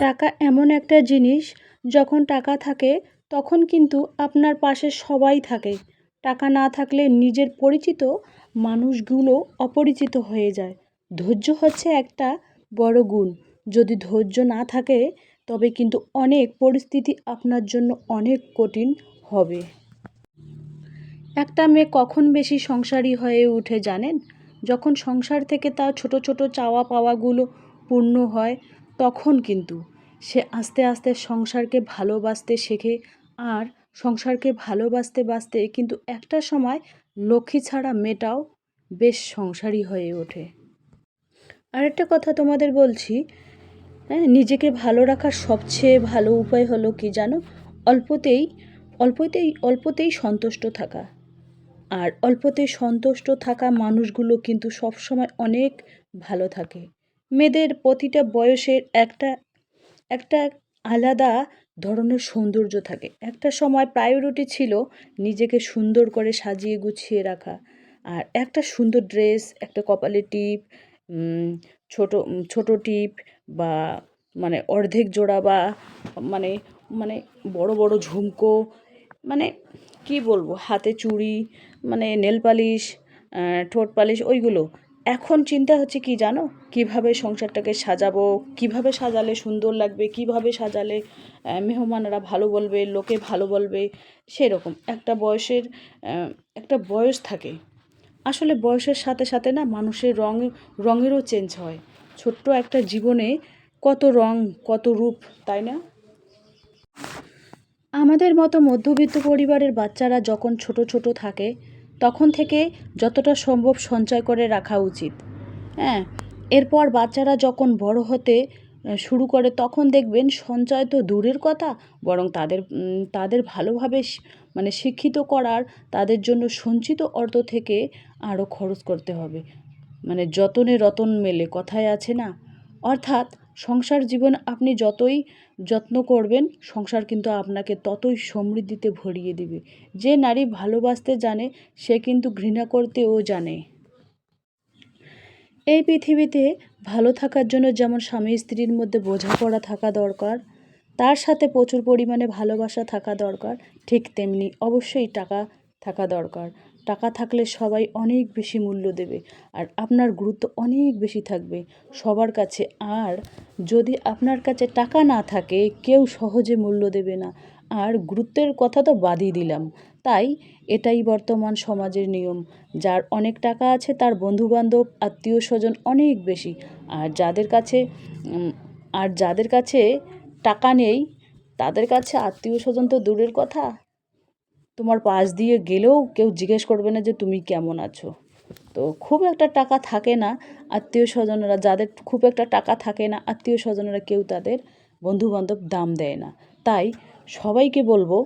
টাকা এমন একটা জিনিস, যখন টাকা থাকে, তখন কিন্তু আপনার পাশে সবাই থাকে। টাকা না থাকলে নিজের পরিচিত মানুষগুলো অপরিচিত হয়ে যায়। ধৈর্য হচ্ছে একটা বড় গুণ। যদি ধৈর্য না থাকে, তবে কিন্তু অনেক পরিস্থিতি আপনার জন্য অনেক কঠিন হবে। একটা মেয়ে কখন বেশি সংসারী হয়ে উঠে জানেন? যখন সংসার থেকে তার ছোট ছোট চাওয়া পাওয়াগুলো পূর্ণ হয়, তখন কিন্তু। সে আস্তে আস্তে সংসারকে ভালোবাসতে শেখে। আর সংসারকে ভালোবাসতে বাসতে কিন্তু একটা সময় লক্ষ্মী ছাড়া মেয়েটাও বেশ সংসারী হয়ে ওঠে। আরেকটা কথা তোমাদের বলছি হ্যাঁ নিজেকে ভালো রাখার সবচেয়ে ভালো উপায় হলো কি জানো? অল্পতেই অল্পতেই অল্পতেই সন্তুষ্ট থাকা। আর অল্পতে সন্তুষ্ট থাকা মানুষগুলো কিন্তু সবসময় অনেক ভালো থাকে। মেয়েদের প্রতিটা বয়সের একটা একটা আলাদা ধরনের সৌন্দর্য থাকে। একটা সময় প্রায়োরিটি ছিল নিজেকে সুন্দর করে সাজিয়ে গুছিয়ে রাখা। আর একটা সুন্দর ড্রেস একটা কপালে টিপ ছোট ছোট টিপ বা মানে অর্ধেক জোড়া বা মানে মানে বড় বড় ঝুমকো মানে কি বলব? হাতে চুড়ি মানে নেল পালিশ ঠোঁট পালিশ ওইগুলো এখন চিন্তা হচ্ছে কি জানো? কীভাবে সংসারটাকে সাজাবো? কীভাবে সাজালে সুন্দর লাগবে? কীভাবে সাজালে মেহমানরা ভালো বলবে, লোকে ভালো বলবে? সেরকম। একটা বয়সের একটা বয়স থাকে। আসলে বয়সের সাথে সাথে না মানুষের রং, রঙেরও চেঞ্জ হয়। ছোট্ট একটা জীবনে কত রং, কত রূপ, তাই না? আমাদের মতো মধ্যবিত্ত পরিবারের বাচ্চারা যখন ছোট ছোট থাকে তখন থেকে যতটা সম্ভব সঞ্চয় করে রাখা উচিত। হ্যাঁ এরপর বাচ্চারা যখন বড় হতে শুরু করে তখন দেখবেন সঞ্চয় তো দূরের কথা, বরং তাদের তাদের ভালোভাবে মানে শিক্ষিত করার, তাদের জন্য সঞ্চিত অর্থ থেকে আরও খরচ করতে হবে। মানে যতনে রতন মেলে, কথায় আছে না? অর্থাৎ সংসার জীবন আপনি যতই যত্ন করবেন, সংসার কিন্তু আপনাকে ততই সমৃদ্ধিতে ভরিয়ে দিবে। যে নারী ভালোবাসতে জানে, সে কিন্তু ঘৃণা করতেও জানে। এই পৃথিবীতে ভালো থাকার জন্য যেমন স্বামী স্ত্রীর মধ্যে বোঝাপড়া থাকা দরকার, তার সাথে প্রচুর পরিমাণে ভালোবাসা থাকা দরকার, ঠিক তেমনি অবশ্যই টাকা থাকা দরকার। টাকা থাকলে সবাই অনেক বেশি মূল্য দেবে আর আপনার গুরুত্ব অনেক বেশি থাকবে। সবার কাছে আর যদি আপনার কাছে টাকা না থাকে, কেউ সহজে মূল্য দেবে না। আর গুরুত্বের কথা তো বাদই দিলাম। তাই এটাই বর্তমান সমাজের নিয়ম। যার অনেক টাকা আছে, তার বন্ধুবান্ধব আত্মীয় স্বজন অনেক বেশি। আর যাদের কাছে আর যাদের কাছে টাকা নেই, তাদের কাছে আত্মীয় স্বজন তো দূরের কথা। তোমার পাশ দিয়ে গেলেও কেউ জিজ্ঞেস করবে না যে তুমি কেমন আছো। তো খুব একটা টাকা থাকে না। আত্মীয় স্বজনরা যাদের খুব একটা টাকা থাকে না, আত্মীয় স্বজনরা কেউ তাদের বন্ধুবান্ধব দাম দেয় না। তাই সবাইকে বলব,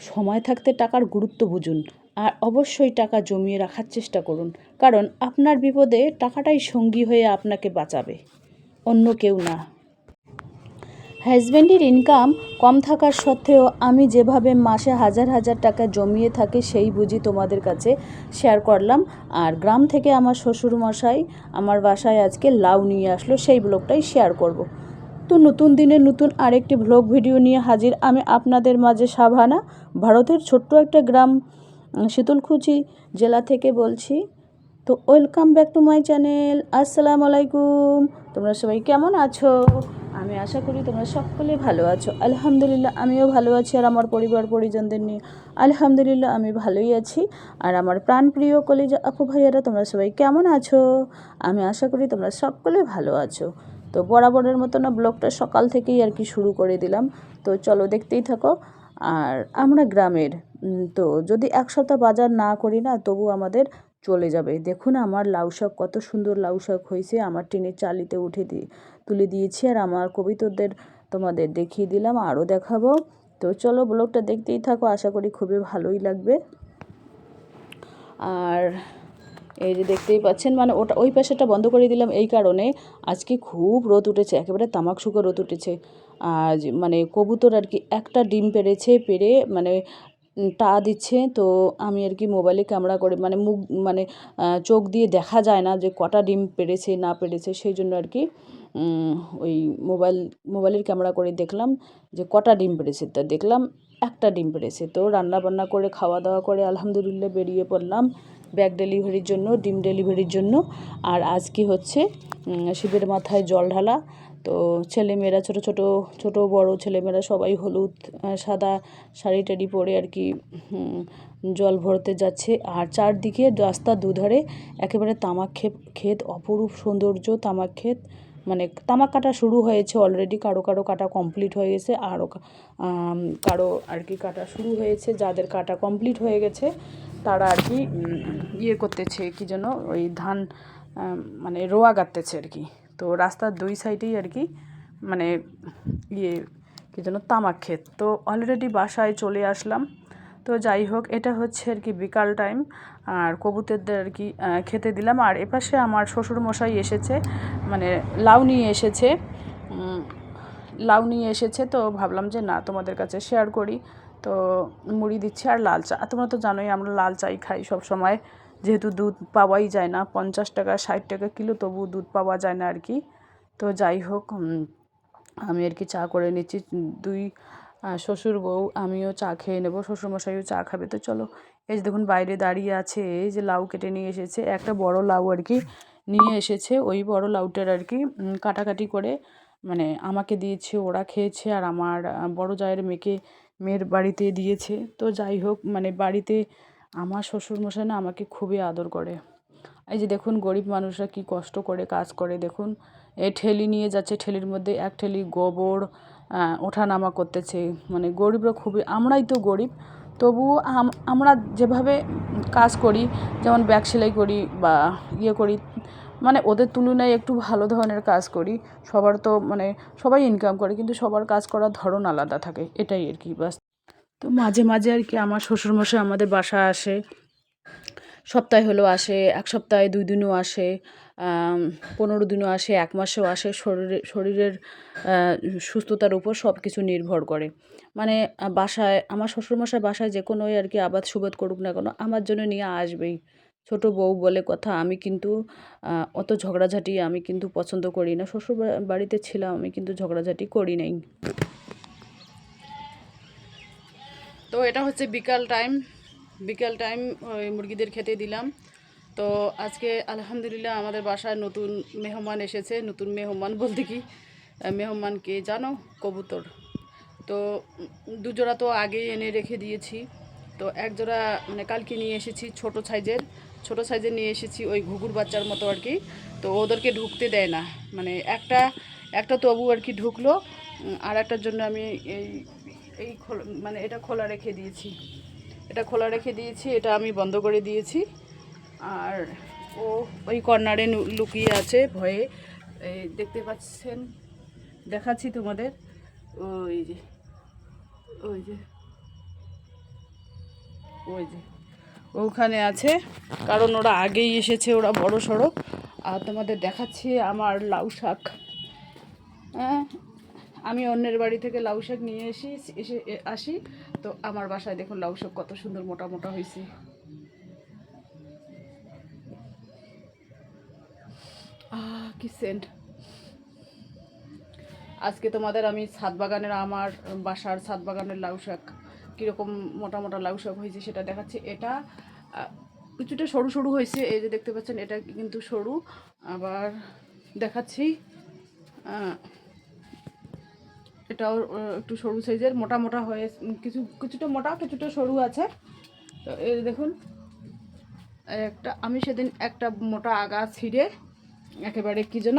সময় থাকতে টাকার গুরুত্ব বুঝুন আর অবশ্যই টাকা জমিয়ে রাখার চেষ্টা করুন। কারণ আপনার বিপদে টাকাটাই সঙ্গী হয়ে আপনাকে বাঁচাবে। অন্য কেউ না। হাজব্যান্ডের ইনকাম কম থাকার সত্ত্বেও আমি যেভাবে মাসে হাজার হাজার টাকা জমিয়ে থাকি সেই বুঝি তোমাদের কাছে শেয়ার করলাম। আর গ্রাম থেকে আমার শ্বশুর মশাই আমার বাসায় আজকে লাউ নিয়ে আসলো, সেই ব্লগটাই শেয়ার করব। তো নতুন দিনে নতুন আরেকটি ভ্লগ ভিডিও নিয়ে হাজির আমি আপনাদের মাঝে সাভানা, ভারতের ছোট্ট একটা গ্রাম শীতলকুচি জেলা থেকে বলছি। তো welcome back to my channel আসসালামু আলাইকুম, তোমরা সবাই কেমন আছো? আমি আশা করি তোমরা সকলে ভালো আছো। আলহামদুলিল্লাহ, আমিও ভালো আছি আর আমার পরিবার পরিজনদের নিয়ে। আলহামদুলিল্লাহ, আমি ভালোই আছি। আর আমার প্রাণপ্রিয় কলেজ আপু ভাইয়ারা, তোমরা সবাই কেমন আছো? আমি আশা করি তোমরা সকলে ভালো আছো। তো বরাবরের মতো না, ব্লগটা সকাল থেকেই আর কি শুরু করে দিলাম। তো চলো দেখতেই থাকো। আর আমরা গ্রামের তো যদি এক সপ্তাহ বাজার না করি না, তবু আমাদের চলে যাবে। দেখুন আমার লাউ শাক কত সুন্দর লাউ শাক হয়েছে, আমার টিনের চালিতে উঠে দিয়ে তুলে দিয়েছি আর আমার কবিতরদের তোমাদের দেখিয়ে দিলাম, আরও দেখাবো। তো চলো ব্লগটা দেখতেই থাকো, আশা করি খুবই ভালোই লাগবে। আর এই যে দেখতেই পাচ্ছেন মানে ওটা, ওই পাশেটা বন্ধ করে দিলাম এই কারণে, আজকে খুব রোদ উঠেছে, একেবারে তামাক শুকো রোদ উঠেছে। আর মানে কবুতর আর কি একটা ডিম পেরেছে, পেরে মানে টা দিচ্ছে। তো আমি আর কি মোবাইলে ক্যামেরা করে মানে মুখ মানে চোখ দিয়ে দেখা যায় না যে কটা ডিম পেড়েছে না পেড়েছে সেই জন্য আর কি ওই মোবাইল মোবাইলের ক্যামেরা করে দেখলাম যে কটা ডিম পেড়েছে তা দেখলাম একটা ডিম পেড়েছে তো রান্না বান্না করে খাওয়া দাওয়া করে, আলহামদুলিল্লাহ বেরিয়ে পড়লাম ব্যাগ ডেলিভারির জন্য, ডিম ডেলিভারির জন্য। আর আজকে হচ্ছে শিবের মাথায় জল ঢালা। তো ছেলেমেয়েরা, ছোট ছোট ছোট, বড় ছেলেমেয়েরা সবাই হলুদ সাদা শাড়ি টাড়ি পরে আর কি জল ভরতে যাচ্ছে। আর চারদিকে রাস্তার দুধারে একেবারে তামাক ক্ষেত ক্ষেত, অপরূপ সৌন্দর্য তামাক ক্ষেত। মানে তামাক কাটা শুরু হয়েছে অলরেডি কারও কারও কাটা কমপ্লিট হয়ে গেছে আরও কারও আর কি কাটা শুরু হয়েছে, যাদের কাটা কমপ্লিট হয়ে গেছে, তারা আর কি ইয়ে করতেছে, কি যেন ওই ধান মানে রোয়া গাঁততেছে আর কি। তো রাস্তার দুই সাইডেই আর কি মানে ইয়ে কি যেন তামাক ক্ষেত। তো অলরেডি বাসায় চলে আসলাম। তো যাই হোক, এটা হচ্ছে আর কি বিকাল টাইম আর কবুতরদের আর কি খেতে দিলাম। আর এপাশে আমার শ্বশুর মশাই এসেছে মানে লাউ নিয়ে এসেছে। লাউ নিয়ে এসেছে, তো ভাবলাম যে না, তোমাদের কাছে শেয়ার করি। তো মুড়ি দিচ্ছি আর লাল চা। তোমরা তো জানোই আমরা লাল চাই খাই সব সময় যেহেতু দুধ পাওয়াই যায় না, পঞ্চাশ টাকা, ষাট টাকা কিলো তবু দুধ পাওয়া যায় না আর কি। তো যাই হোক আমি আর কি চা করে নিচ্ছি। দুই শ্বশুর বউ, আমিও চা খেয়ে নেব, শ্বশুরমশাইও চা খাবে। তো চলো, এই যে দেখুন বাইরে দাঁড়িয়ে আছে, এই যে লাউ কেটে নিয়ে এসেছে, একটা বড় লাউ আর কি নিয়ে এসেছে। ওই বড় লাউটার আর কি কাটাকাটি করে মানে আমাকে দিয়েছে, ওরা খেয়েছে আর আমার বড় জায়ের মেয়েকে মেয়ের বাড়িতে দিয়েছে। তো যাই হোক মানে বাড়িতে আমার শ্বশুরমশাই না আমাকে খুবই আদর করে। এই যে দেখুন, গরিব মানুষরা কি কষ্ট করে কাজ করে। দেখুন, এ ঠেলি নিয়ে যাচ্ছে, ঠেলির মধ্যে এক ঠেলি গোবর ওঠানামা করতেছে। মানে গরিবরা খুবই, আমরাই তো গরিব, তবুও আম- আমরা যেভাবে কাজ করি, যেমন ব্যাগ সেলাই করি বা ইয়ে করি মানে ওদের তুলনায় একটু ভালো ধরনের কাজ করি। সবার তো মানে সবাই ইনকাম করে, কিন্তু সবার কাজ করার ধরন আলাদা থাকে, এটাই আর কি, বাস। তো মাঝে মাঝে আর কি আমার শ্বশুরমশাই আমাদের বাসা আসে। সপ্তাহে হলেও আসে, এক সপ্তাহে দুই দিনও আসে পনেরো দিনও আসে, এক মাসেও আসে। শরীরে, শরীরের সুস্থতার উপর সব কিছু নির্ভর করে। মানে বাসায়, আমার শ্বশুরমশাই বাসায় যে কোনোই আর কি আবাদ সুবাদ করুক না কেন, আমার জন্য নিয়ে আসবেই। ছোট বউ বলে কথা, আমি কিন্তু অত ঝগড়াঝাটি আমি কিন্তু পছন্দ করি না। শ্বশুর বাড়িতে ছিলাম, আমি কিন্তু ঝগড়াঝাটি করি নাই। তো এটা হচ্ছে বিকাল টাইম বিকাল টাইম ওই মুরগিদের খেতে দিলাম। তো আজকে আলহামদুলিল্লাহ আমাদের বাসায় নতুন মেহমান এসেছে, নতুন মেহমান বলতে কি মেহমান কে জানো? কবুতর। তো দুজোড়া তো আগেই এনে রেখে দিয়েছি। তো এক জোড়া মানে কালকে নিয়ে এসেছি ছোট সাইজের ছোট সাইজের নিয়ে এসেছি ওই ঘুঘুর বাচ্চার মতো আর কি। তো ওদেরকে ঢুকতে দেয় না। মানে একটা একটা তবু আর কি ঢুকলো আর একটার জন্য আমি এই এই খোলা মানে এটা খোলা রেখে দিয়েছি। এটা খোলা রেখে দিয়েছি, এটা আমি বন্ধ করে দিয়েছি। আর ও ওই কর্নারে লুকিয়ে আছে ভয়ে। দেখতে পাচ্ছেন? দেখাচ্ছি তোমাদের। ওই যে ওই যে ওই যে, ওখানে আছে। কারণ ওরা আগেই এসেছে, ওরা বড় সড়ো আর তোমাদের দেখাচ্ছি আমার লাউ শাক। হ্যাঁ আমি অন্যের বাড়ি থেকে লাউ শাক নিয়ে এসি, এসে আসি। তো আমার বাসায় দেখুন লাউ শাক কত সুন্দর মোটা মোটা হয়েছে। আহ, কি সেন্ট আজকে তোমাদের আমি ছাদ বাগানের, আমার বাসার ছাদ বাগানের লাউ শাক কীরকম মোটা মোটা লাউ শাক হয়েছে সেটা দেখাচ্ছি। এটা কিছুটা সরু সরু হয়েছে, এই যে দেখতে পাচ্ছেন, এটা কিন্তু সরু। আবার দেখাচ্ছি এটাও একটু সরু সাইজের, মোটা মোটা হয়ে কিছু, কিছুটা মোটা, কিছুটা সরু আছে। তো এই দেখুন একটা, আমি সেদিন একটা মোটা আগা ছিঁড়ে একেবারে কি যেন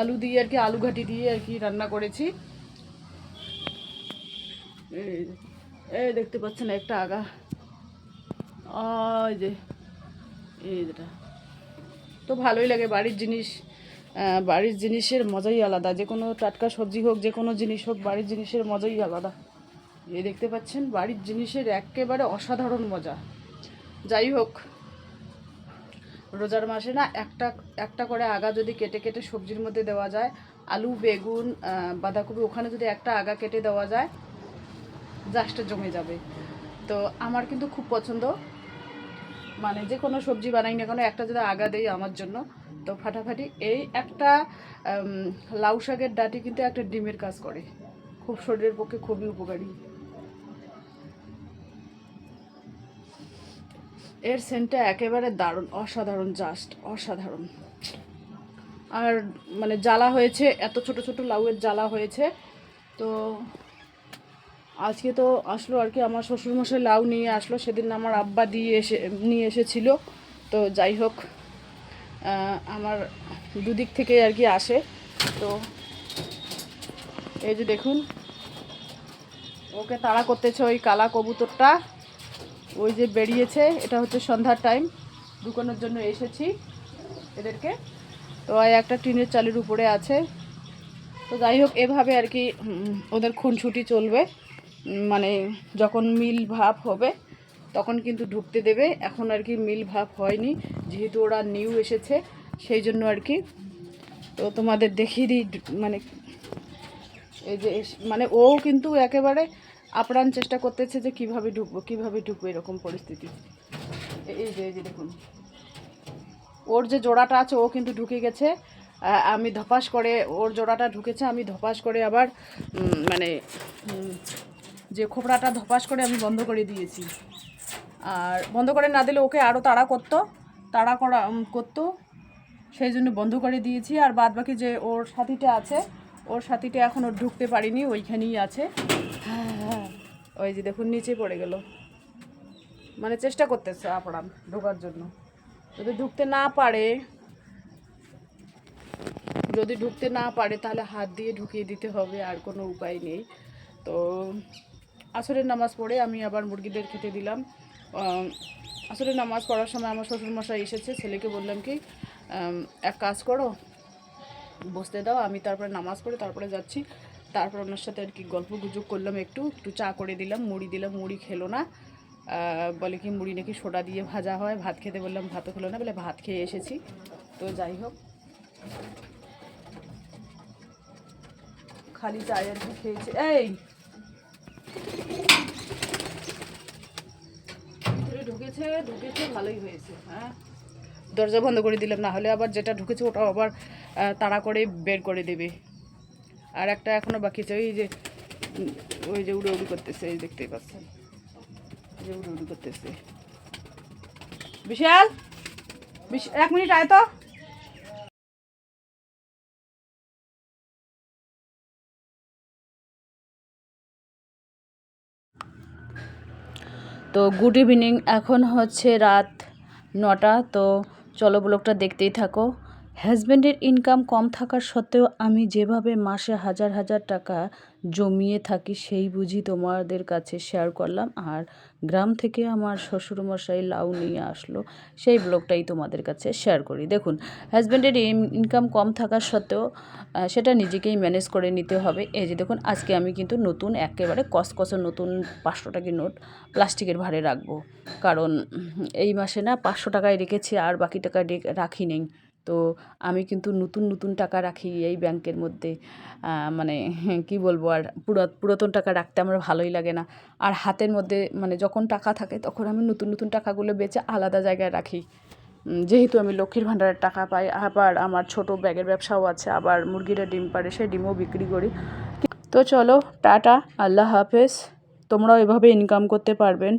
আলু দিয়ে আর কি, আলু ঘাটি দিয়ে আর কি রান্না করেছি। এই দেখতে পাচ্ছেন একটা আগা। ওই যে, এই যেটা। তো ভালোই লাগে বাড়ির জিনিস। বাড়ির জিনিসের মজাই আলাদা। যে কোনো টাটকা সবজি হোক, যে কোনো জিনিস হোক, বাড়ির জিনিসের মজাই আলাদা। এই দেখতে পাচ্ছেন, বাড়ির জিনিসের একেবারে অসাধারণ মজা। যাই হোক, রোজার মাসে না একটা একটা করে আগা যদি কেটে কেটে সবজির মধ্যে দেওয়া যায়, আলু, বেগুন বাঁধাকপি, ওখানে যদি একটা আগা কেটে দেওয়া যায় জাস্টে জমে যাবে। তো আমার কিন্তু খুব পছন্দ। মানে যে কোনো সবজি বানাই না কেন, একটা যদি আগা দেই আমার জন্য, তো ফাটাফাটি এই একটা লাউ শাকের ডাটি কিন্তু একটা ডিমের কাজ করে। খুব শরীরের পক্ষে খুবই উপকারী। এর সেন্টটা একেবারে দারুণ, অসাধারণ জাস্ট অসাধারণ। আর মানে জ্বালা হয়েছে, এত ছোট ছোট লাউয়ের জ্বালা হয়েছে, তো আজকে তো আসলো আর কি, আমার শ্বশুরমশাই লাউ নিয়ে আসলো, সেদিন আমার আব্বা দিয়ে এসে, নিয়ে এসেছিল। তো যাই হোক আমার দুদিক থেকে আর কি আসে। তো এই যে দেখুন, ওকে তাড়া করতেছে ওই কালা কবুতরটা। ওই যে বেরিয়েছে, এটা হচ্ছে সন্ধ্যার টাইম দোকানের জন্য এসেছি এদেরকে। তো একটা টিনের চালের উপরে আছে। তো যাই হোক, এভাবে আর কি ওদের খুনছুটি চলবে। মানে যখন মিল ভাব হবে, তখন কিন্তু ঢুকতে দেবে। এখন আর কি মিল ভাব হয়নি, যেহেতু ওরা নিউ এসেছে, সেই জন্য আর কি। তো তোমাদের দেখিয়ে দিই মানে এই যে মানে ও কিন্তু একেবারে আপ্রাণ চেষ্টা করতেছে যে কীভাবে ঢুকবো কীভাবে ঢুকবো এরকম পরিস্থিতি। এই যে এই যে দেখুন। ওর যে জোড়াটা আছে, ও কিন্তু ঢুকে গেছে। আমি ধপাস করে, ওর জোড়াটা ঢুকেছে, আমি ধপাস করে আবার মানে যে খোপড়াটা ধপাস করে আমি বন্ধ করে দিয়েছি। আর বন্ধ করে না দিলে ওকে আরও তাড়া করতো, তাড়া করা করতো। সেই জন্য বন্ধ করে দিয়েছি। আর বাদ বাকি যে ওর সাথীটা আছে, ওর সাথীটা এখন ওর ঢুকতে পারিনি, ওইখানেই আছে। ওই যে দেখুন, নিচে পড়ে গেল। মানে চেষ্টা করতেছে আপনার ঢোকার জন্য। যদি ঢুকতে না পারে, যদি ঢুকতে না পারে, তাহলে হাত দিয়ে ঢুকিয়ে দিতে হবে, আর কোনো উপায় নেই। তো আসরের নামাজ পড়ে আমি আবার মুরগিদের খেতে দিলাম। আসরের নামাজ পড়ার সময় আমার শ্বশুরমশাই এসেছে, ছেলেকে বললাম কি এক কাজ করো, বসতে দাও, আমি তারপরে নামাজ পড়ে তারপরে যাচ্ছি। তারপর ওনার সাথে আর কি গল্প গুজব করলাম একটু একটু চা করে দিলাম, মুড়ি দিলাম, মুড়ি খেলো না। বলে কি, মুড়ি নাকি সোডা দিয়ে ভাজা হয়, ভাত খেতে বললাম ভাতও খেলো না, বলে ভাত খেয়ে এসেছি। তো যাই হোক। খালি কি খেয়েছে। এই! ঢুকেছে ঢুকেছে, ভালোই হয়েছে হ্যাঁ। দরজা বন্ধ করে দিলাম, না হলে আবার যেটা ঢুকেছে ওটা আবার তাড়া করে বের করে দেবে। আর একটা এখনও বাকি আছে, ওই যে ওই যে উড়ে উড়ি করতেছে, এই দেখতেই পাচ্ছেন। যে উড়ে উড়ি করতেছে। বিশাল! বিশ- এক মিনিট আয় তো। তো গুড ইভিনিং এখন হচ্ছে রাত নটা তো চলো ব্লগটা দেখতেই থাকো। হাজব্যান্ডের ইনকাম কম থাকার সত্ত্বেও আমি যেভাবে মাসে হাজার হাজার টাকা জমিয়ে থাকি, সেই বুঝি তোমাদের কাছে শেয়ার করলাম। আর গ্রাম থেকে আমার শ্বশুরমশাই লাউ নিয়ে আসলো, সেই ব্লগটাই তোমাদের কাছে শেয়ার করি। দেখুন হাজব্যান্ডের ইনকাম কম থাকার সত্ত্বেও সেটা নিজেকেই ম্যানেজ করে নিতে হবে। এই যে দেখুন, আজকে আমি কিন্তু নতুন, একেবারে কসকস নতুন পাঁচশো টাকার নোট প্লাস্টিকের ভারে রাখব। কারণ এই মাসে না পাঁচশো টাকায় রেখেছি, আর বাকি টাকা রাখি নেই। তো আমি কিন্তু নতুন নতুন টাকা রাখি এই ব্যাংকের মধ্যে। মানে কি বলব আর পুরা- পুরাতন টাকা রাখতে আমার ভালোই লাগে না। আর হাতের মধ্যে মানে যখন টাকা থাকে তখন আমি নতুন নতুন টাকাগুলো বেচে আলাদা জায়গায় রাখি। যেহেতু আমি লক্ষ্মীর ভাণ্ডারের টাকা পাই, আবার আমার ছোট ব্যাগের ব্যবসাও আছে, আবার মুরগিরা ডিম পাড়ে সে ডিমও বিক্রি করি। তো চলো, টাটা, আল্লাহ হাফেজ। তোমরাও এভাবে ইনকাম করতে পারবেন।